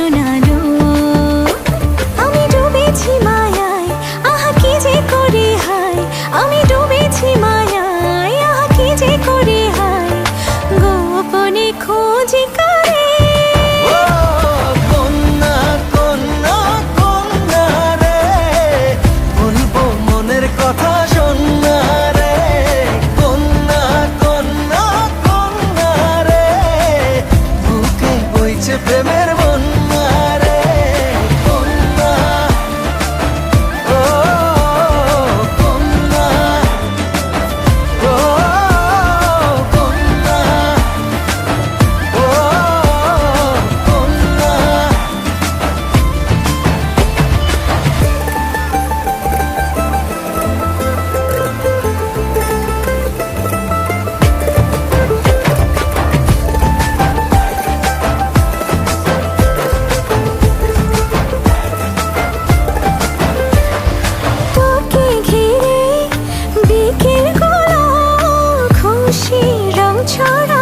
শোনালো। আমি ডুবেছি মায়ায়, আহা যে করে হায়। আমি ডুবেছি মায়ায়, আহা যে করে হায়। গোপনে খোঁজি করে। কন্যা কন্যা কন্যা রে। বলব মনের কথা প্রেমের ছাড়া